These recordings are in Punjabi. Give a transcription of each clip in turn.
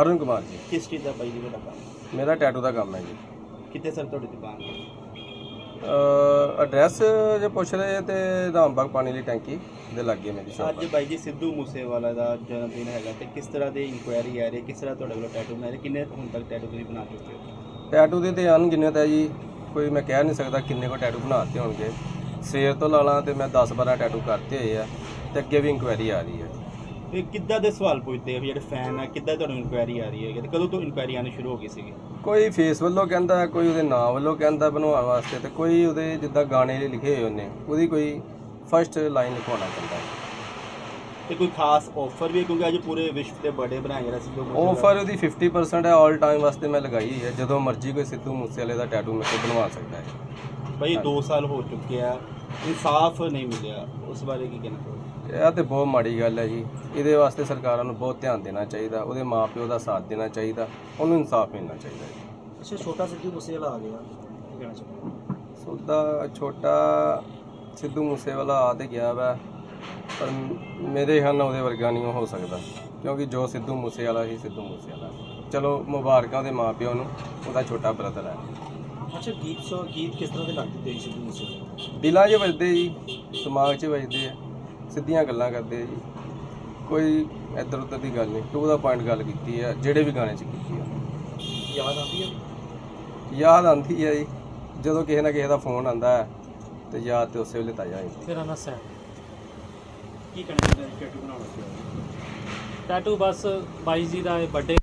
ਅਰੁਣ ਕੁਮਾਰ ਜੀ। ਕਿਸ ਚੀਜ਼ ਦਾ ਬਾਈ ਜੀ ਤੁਹਾਡਾ ਕੰਮ? ਮੇਰਾ ਟੈਟੂ ਦਾ ਕੰਮ ਹੈ ਜੀ। ਕਿੱਥੇ ਸਰ ਤੁਹਾਡੀ ਦੁਕਾਨ? ਐਡਰੈਸ ਜੇ ਪੁੱਛ ਰਹੇ ਤੇ ਰਾਮਬਾਗ ਪਾਣੀ ਦੀ ਟੈਂਕੀ ਦੇ ਲਾਗੇ ਮੇਰੀ ਸ਼ਾਪ ਅੱਜ ਬਾਈ ਜੀ ਸਿੱਧੂ ਮੂਸੇਵਾਲਾ ਦਾ ਜਨਮ ਦਿਨ ਹੈਗਾ ਤੇ ਕਿਸ ਤਰ੍ਹਾਂ ਦੀ ਇਨਕੁਆਇਰੀ ਆ ਰਹੀ? ਹੈ ਕਿਸ ਤਰ੍ਹਾਂ ਤੁਹਾਡੇ ਵੱਲੋਂ ਟੈਟੂ ਬਣਾ ਰਹੇ? ਕਿੰਨੇ ਹੁਣ ਤੱਕ ਟੈਟੂ ਤੁਸੀਂ ਬਣਾ ਚੁੱਕੇ ਹੋ? ਟੈਟੂ ਦੇ ਤੇ ਅਣਗਿਣਤ ਹੈ ਜੀ ਕੋਈ ਮੈਂ ਕਹਿ ਨਹੀਂ ਸਕਦਾ ਕਿੰਨੇ ਕੋ ਟੈਟੂ ਬਣਾਤੇ ਹੋਣਗੇ। ਸਵੇਰ ਤੋਂ ਲਾ ਲਾਂ ਤੇ ਮੈਂ 10 12 ਟੈਟੂ ਕਰਤੇ ਹੋਏ ਆ ਤੇ ਅੱਗੇ ਵੀ ਇਨਕੁਆਇਰੀ ਆ ਰਹੀ ਹੈ। ਇਹ ਕਿੱਦਾਂ ਦੇ ਸਵਾਲ ਪੁੱਛਦੇ ਆ ਵੀ ਜਿਹੜੇ ਫੈਨ ਆ ਕਿੱਦਾਂ ਤੁਹਾਨੂੰ ਇਨਕੁਆਇਰੀ ਆ ਰਹੀ ਹੈ ਤੇ ਕਦੋਂ ਤੋਂ ਇਨਕੁਆਇਰੀ ਆਉਣੀ ਸ਼ੁਰੂ ਹੋ ਗਈ ਸੀਗੀ? ਕੋਈ ਫੇਸ ਵੱਲੋਂ ਕਹਿੰਦਾ ਕੋਈ ਉਹਦੇ ਨਾਂ ਵੱਲੋਂ ਕਹਿੰਦਾ ਬਣਵਾਉਣ ਵਾਸਤੇ ਤੇ ਕੋਈ ਉਹਦੇ ਜਿੱਦਾਂ ਗਾਣੇ ਲਿਖੇ ਹੋਏ ਉਹਨੇ ਉਹਦੀ ਕੋਈ ਫਰਸਟ ਲਾਈਨ ਲਿਖਵਾਉਣਾ ਚਾਹੁੰਦਾ। ਹੈ ਤੇ ਕੋਈ ਖਾਸ ਆਫਰ ਵੀ ਹੈ? ਕਿਉਂਕਿ ਅੱਜ ਪੂਰੇ ਵਿਸ਼ਵ ਤੇ ਬਰਥਡੇ ਬਣਾਇਆ ਜਿਹੜਾ ਸਿੱਧੂ ਮੂਸੇਵਾਲਾ। ਆਫਰ ਉਹਦੀ 50% ਹੈ 올 ਟਾਈਮ ਵਾਸਤੇ ਮੈਂ ਲਗਾਈ ਹੋਈ ਹੈ। ਜਦੋਂ ਮਰਜ਼ੀ ਕੋਈ ਸਿੱਧੂ ਮੂਸੇਵਾਲੇ ਦਾ ਟੈਟੂ ਮੇਰੇ ਕੋਲ ਬਣਵਾ ਸਕਦਾ ਹੈ। ਬਾਈ 2 ਸਾਲ ਹੋ ਚੁੱਕੇ ਆ ਇਨਸਾਫ ਨਹੀਂ ਮਿਲਿਆ। ਉਸ ਬਾਰੇ ਕੀ ਕਹਿਣਾ ਚਾਹੋਗੇ? ਇਹ ਤੇ ਬਹੁਤ ਮਾੜੀ ਗੱਲ ਹੈ ਜੀ। ਇਹਦੇ ਵਾਸਤੇ ਸਰਕਾਰਾਂ ਨੂੰ ਬਹੁਤ ਧਿਆਨ ਦੇਣਾ ਚਾਹੀਦਾ। ਉਹਦੇ ਮਾਪਿਓ ਦਾ ਸਾਥ ਦੇਣਾ ਚਾਹੀਦਾ। ਉਹਨੂੰ ਇਨਸਾਫ ਮਿਲਣਾ ਚਾਹੀਦਾ ਜੀ। ਅੱਛਾ ਛੋਟਾ ਸਿੱਧੂ ਮੂਸੇਵਾਲਾ ਆ ਗਿਆ। ਕੀ ਕਹਿਣਾ ਚਾਹੋਗੇ? ਸੋਦਾ ਛੋਟਾ ਸਿੱਧੂ ਮੂਸੇਵਾਲਾ ਆ ਤੇ ਗਿਆ ਵਾ। ਪਰ ਮੇਰੇ ਖਿਆਲ ਨਾਲ ਉਹਦੇ ਵਰਗਾ ਨਹੀਂ ਹੋ ਸਕਦਾ। ਕਿਉਂਕਿ ਜੋ ਸਿੱਧੂ ਮੂਸੇਵਾਲਾ ਹੀ ਸਿੱਧੂ ਮੂਸੇਵਾਲਾ ਚਲੋ ਮੁਬਾਰਕਾਂ ਉਹਦੇ ਮਾਪਿਓ ਨੂੰ। ਉਹਦਾ ਛੋਟਾ ਬ੍ਰਦਰ ਹੈ। ਅੱਛਾ ਗੀਤ ਸੋ ਗੀਤ ਕਿਸ ਤਰ੍ਹਾਂ ਦੇ ਲੱਗਦੇ ਤੇ ਸਿੱਧੂ ਮੂਸੇਵਾਲਾ ਦਿਲਾਂ 'ਚ ਵੱਜਦੇ ਜੀ ਦਿਮਾਗ 'ਚ ਵੱਜਦੇ ਆ ਸਿੱਧੀਆਂ ਗੱਲਾਂ ਕਰਦੇ ਆ ਜੀ। ਕੋਈ ਇੱਧਰ ਉੱਧਰ ਦੀ ਗੱਲ ਨਹੀਂ ਟੂ ਦਾ ਪੁਆਇੰਟ ਗੱਲ ਕੀਤੀ ਆ ਜਿਹੜੇ ਵੀ ਗਾਣੇ 'ਚ ਕੀਤੀ ਆ। ਯਾਦ ਆਉਂਦੀ ਹੈ ਯਾਦ ਆਂਦੀ ਹੈ ਜੀ ਜਦੋਂ ਕਿਸੇ ਨਾ ਕਿਸੇ ਦਾ ਫੋਨ ਆਂਦਾ ਹੈ ਤੇ ਯਾਦ ਤੇ ਉਸੇ ਵੇਲੇ ਤਾਜ਼ਾ ਹੋ ਮੇਰਾ ਨਾਂ ਸੈਮ ਕੀ ਕਹਿਣਾ ਚਾਹੁੰਦੇ ਹੋ ਟੈਟੂ ਬਣਾਉਣਾ ਸੀ ਟੈਟੂ ਬਸ ਬਾਈ ਜੀ ਦਾ ਬਰਥਡੇ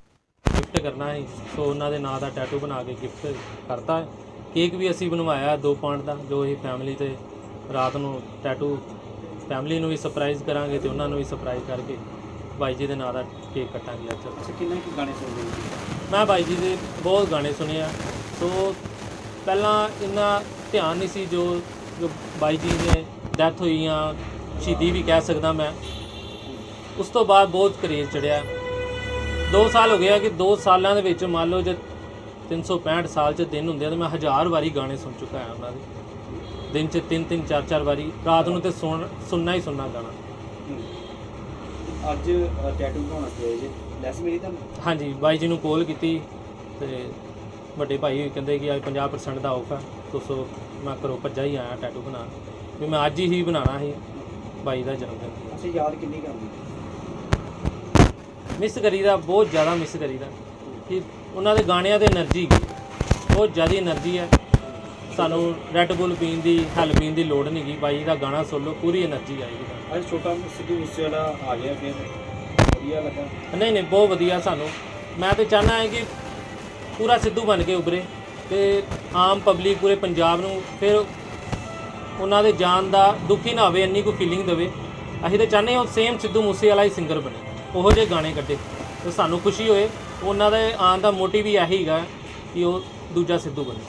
ਗਿਫਟ ਕਰਨਾ ਹੈ ਸੋ ਉਹਨਾਂ ਦੇ ਨਾਂ ਦਾ ਟੈਟੂ ਬਣਾ ਕੇ ਗਿਫਟ ਕਰਤਾ। ਹੈ ਕੇਕ ਵੀ ਅਸੀਂ ਬਣਵਾਇਆ 2 ਪਾਉਂਡ ਦਾ ਜੋ ਇਹ ਫੈਮਿਲੀ ਤੇ ਰਾਤ ਨੂੰ ਟੈਟੂ ਫੈਮਿਲੀ ਨੂੰ ਵੀ ਸਰਪ੍ਰਾਈਜ਼ ਕਰਾਂਗੇ ਤੇ ਉਹਨਾਂ ਨੂੰ ਵੀ ਸਰਪ੍ਰਾਈਜ਼ ਕਰਕੇ ਬਾਈ ਜੀ ਦੇ ਨਾਂ ਦਾ ਕੇਕ ਕੱਟਾਂਗੇ ਅੱਜ। ਅੱਛਾ ਕਿੰਨੇ ਕੁ ਗਾਣੇ ਸੁਣਦੇ ਹੋ ਮੈਂ ਬਾਈ ਜੀ ਦੇ ਬਹੁਤ ਗਾਣੇ ਸੁਣੇ ਆ। ਸੋ ਪਹਿਲਾਂ ਇੰਨਾ ਧਿਆਨ ਨਹੀਂ ਸੀ ਜੋ ਜੋ ਬਾਈ ਜੀ ਨੇ ਡੈਥ ਹੋਈ ਆ ਸ਼ਹੀਦੀ ਵੀ ਕਹਿ ਸਕਦਾ ਮੈਂ। ਉਸ ਤੋਂ ਬਾਅਦ ਬਹੁਤ ਕਰੇਜ਼ ਚੜਿਆ। 2 ਸਾਲ ਹੋ ਗਿਆ ਕਿ 2 ਸਾਲਾਂ ਦੇ ਵਿੱਚ ਮੰਨ ਲਓ ਜੇ 365 ਸਾਲ ਚ ਦਿਨ ਹੁੰਦੇ ਆ ਤਾਂ ਮੈਂ ਹਜ਼ਾਰ ਵਾਰੀ ਗਾਣੇ ਸੁਣ ਚੁੱਕਾ ਹਾਂ ਉਹਨਾਂ ਦੇ। ਦਿਨ ਚ ਤਿੰਨ ਤਿੰਨ ਚਾਰ ਚਾਰ ਵਾਰੀ। ਰਾਤ ਨੂੰ ਤੇ ਸੁਣ ਸੁਣਨਾ ਹੀ ਸੁਣਨਾ ਗਾਣਾ। ਅੱਜ ਟੈਟੂ ਬਣਾਉਣਾ ਸੀ ਜੀ। ਲੈਸ ਮਿਲੀ ਤਾਂ ਹਾਂਜੀ ਬਾਈ ਜੀ ਨੂੰ ਕਾਲ ਕੀਤੀ ਤੇ ਵੱਡੇ ਭਾਈ ਕਹਿੰਦੇ ਕਿ ਅੱਜ 50% ਦਾ ਆਫ ਹੈ ਤੁਸੀਂ ਮੈਂ ਘਰੋਂ ਭੱਜਾ ਹੀ ਆਇਆ ਟੈਟੂ ਬਣਾਉਣ। ਵੀ ਮੈਂ ਅੱਜ ਹੀ ਬਣਾਉਣਾ ਸੀ ਬਾਈ ਦਾ ਜਨਮ ਦਿਨ। ਅੱਛਾ ਯਾਦ ਕਿੰਨੀ ਕਰਦੀ ਮਿਸ ਕਰੀਦਾ ਬਹੁਤ ਜ਼ਿਆਦਾ ਮਿਸ ਕਰੀਦਾ। ਕਿ ਉਹਨਾਂ ਦੇ ਗਾਣਿਆਂ ਤੇ એનર્ਜੀ ਬਹੁਤ ਜ਼ਿਆਦਾ એનર્ਜੀ ਹੈ। ਸਾਨੂੰ ਰੈੱਡ ਬੁੱਲ ਪੀਣ ਦੀ ਹਲ ਪੀਣ ਦੀ ਲੋੜ ਨਹੀਂ ਗਈ ਬਾਈ ਦਾ ਗਾਣਾ ਸੁਣ ਲਓ ਪੂਰੀ એનર્ਜੀ ਆਏਗੀ। ਅੱਜ ਛੋਟਾ ਸਿੱਧੂ ਮੂਸੇਵਾਲਾ ਆ ਗਿਆ ਫਿਰ। ਵਧੀਆ ਲੱਗਾ। ਨਹੀਂ ਨਹੀਂ ਬਹੁਤ ਵਧੀਆ ਸਾਨੂੰ। ਮੈਂ ਤੇ ਚਾਹਨਾ ਹੈ ਕਿ ਪੂਰਾ ਸਿੱਧੂ ਬਣ ਕੇ ਉਭਰੇ ਤੇ ਆਮ ਪਬਲਿਕ ਪੂਰੇ ਪੰਜਾਬ ਨੂੰ ਫਿਰ ਉਹਨਾਂ ਦੇ ਜਾਨ ਦਾ ਦੁੱਖ ਹੀ ਨਾ ਹੋਵੇ ਇੰਨੀ ਕੋਈ ਫੀਲਿੰਗ ਦੇਵੇ। ਅਸੀਂ ਤਾਂ ਚਾਹਨੇ ਉਹ ਸੇਮ ਸਿੱਧੂ ਮੂਸੇਵਾਲਾ ਹੀ ਸਿੰਗਰ ਬਣੇ। ਉਹੋ ਜਿਹੇ ਗਾਣੇ ਕੱਢੇ ਤੇ ਸਾਨੂੰ ਖੁਸ਼ੀ ਹੋਏ। ਉਹਨਾਂ ਦੇ ਆਉਣ ਦਾ ਮੋਟਿਵ ਹੀ ਇਹੀ ਹੈਗਾ ਕਿ ਉਹ ਦੂਜਾ ਸਿੱਧੂ ਬਣੇ।